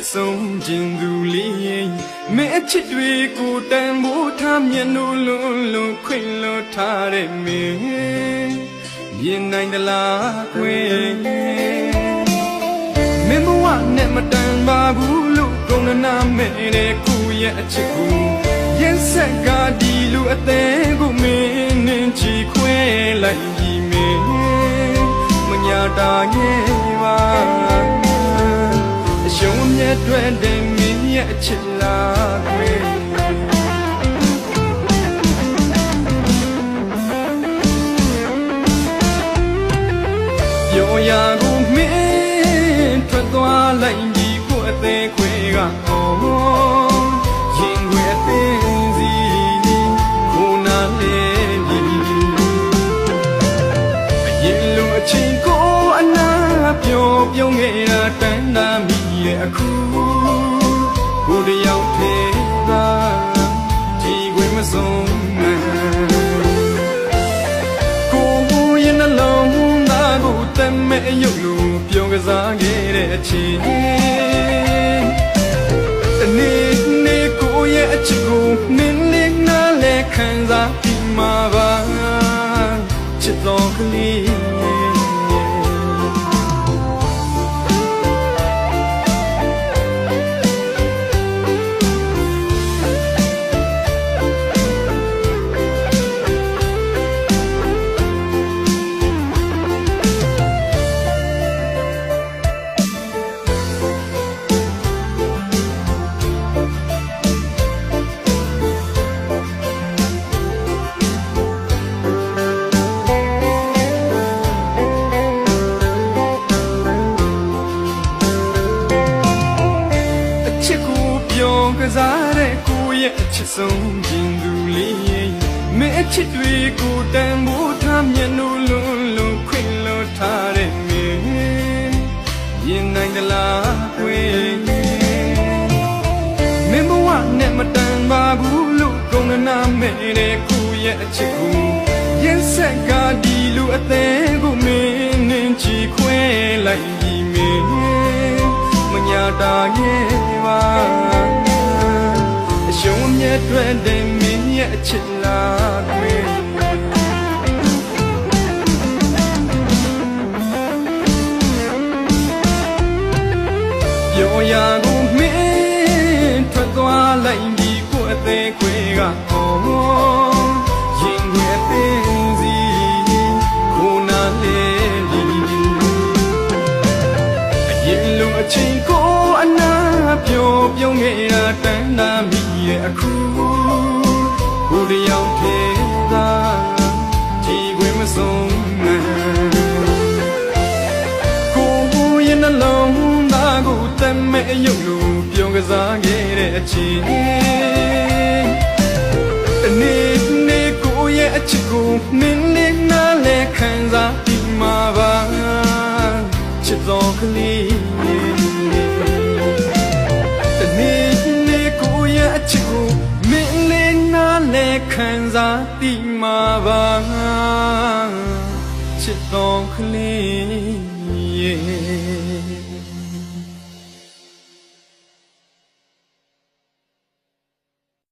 စ်ဆုံးခြင်းသူလေးမဲအချစ်တွေကိုတန်ဖိုးထားမျက်နှာလုံးလုံးခွင်လို့ထားတဲ့မင်းမြင်နိုင်သလားကွယ်မင်းဘဝနဲ့မတန်ပါဘူးလို့ကုန်းနာမဲ့တဲ့ကိုရဲ့အချစ်ကိုရင်ဆက်ကဒီလူအသေးကိုမင်းနှင်ချီခွဲလိုက်ပြီးမင်းမညာတာရဲ့ တ်တွေတဲ့မင်းရဲ့အချစ်လားကွယ်ပြောရာကိုမင်းထွက်သွားလိုက်ဒီကိုအသေးခွေက အခုကိုတယောက်သေးသာဒီခွေမဆုံးနိုင်ကိုရဲ့နှလုံးသားကိုတမဲ့ရုပ်လို့ပြောကစားခဲ့တဲ့အချိန်တနေ့နေ့ကိုရဲ့အချစ်ကိုနင်းလေးနားလဲခံစားပြီးမှာပါ ကစားတဲ့ကိုရဲ့အချစ်ဆုံးခြင်းသူလေးမင်းအချစ်တွေကိုတန်ဖိုးထားမျက်နှာလုံးလုံးခွင်လို့ထားတဲ့မင်းရင်နိုင်သလားကွယ်မင်းဘဝနဲ့မတန်ပါဘူးလို့ကုန်းနာမဲ့တဲ့ကိုရဲ့အချစ်ကိုရင်ဆက်ကဒီလူအသေးကိုမင်းနှင်ချီခွဲလိုက်ပြီးမင်းမညာတာရဲ့ပါအ ရှုံးမြတ်တွေတဲ့မင်းရဲ့အချစ်လားကွယ်ပြောရာကိုမင်းထွက်သွားလိုက်ဒီကိုအသေးခွေကအော်ရင်ခွေအသိစီခုနာလေးလီအရင်လိုအချိန်ကိုအနာ ပြောပြုံးခဲ့တာတန်းတာမိရဲ့အခုကိုတယောက်သေးသာဒီခွေမဆုံးနိုင်ကိုရဲ့နှလုံးသားကိုတမဲ့ရုပ်လို့ပြောကစားခဲ့တဲ့အချိန်တနေ့နေ့ကိုရဲ့အချစ်ကိုနင်းနေနားလဲခံစားပြီးမှာပါချစ်တော်ကလေး ခံစားသိမှာပါချစ်တော်ကလေးရဲ့